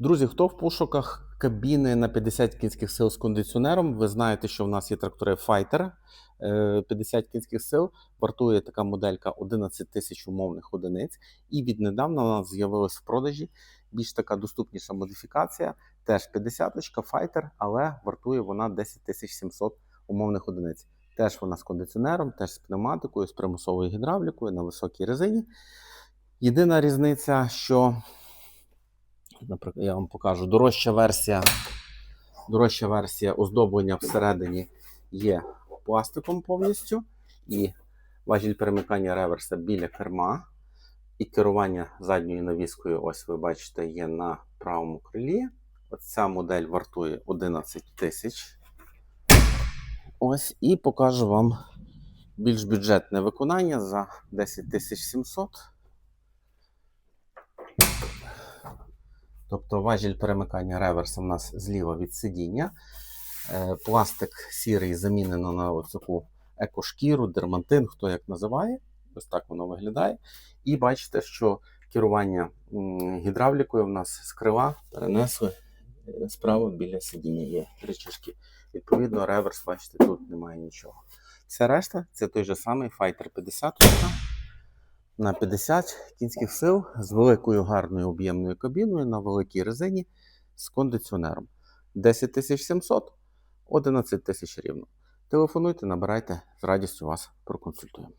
Друзі, хто в пошуках кабіни на 50 кінських сил з кондиціонером, ви знаєте, що в нас є трактори Fighter е, 50 кінських сил. Вартує така моделька 11 тисяч умовних одиниць. І віднедавна у нас з'явилась в продажі більш така доступніша модифікація. Теж 50 Fighter, але вартує вона 10 тисяч 700 умовних одиниць. Теж вона з кондиціонером, теж з пневматикою, з примусовою гідравлікою на високій резині. Єдина різниця, що наприклад, я вам покажу дорожча версія. Дорожча версія оздоблення всередині є пластиком повністю, і важіль перемикання реверса біля керма, і керування задньою навіскою, ось ви бачите, є на правому крилі. Оця модель вартує 11 тисяч. Ось, і покажу вам більш бюджетне виконання за 10 тисяч 700. Тобто важіль перемикання реверса у нас зліва від сидіння. Е, Пластик сірий замінено на оцю екошкіру, дермантин, хто як називає. Ось так воно виглядає. І бачите, що керування гідравлікою в нас з крила перенесли е, справа біля сидіння. Є речашки. Відповідно, реверс, бачите, тут немає нічого. Вся решта це той же самий Fighter 50 на 50 кінських сил з великою гарною об'ємною кабіною на великій резині з кондиціонером. 10 700, 11 тисяч рівно. Телефонуйте, набирайте, з радістю вас проконсультуємо.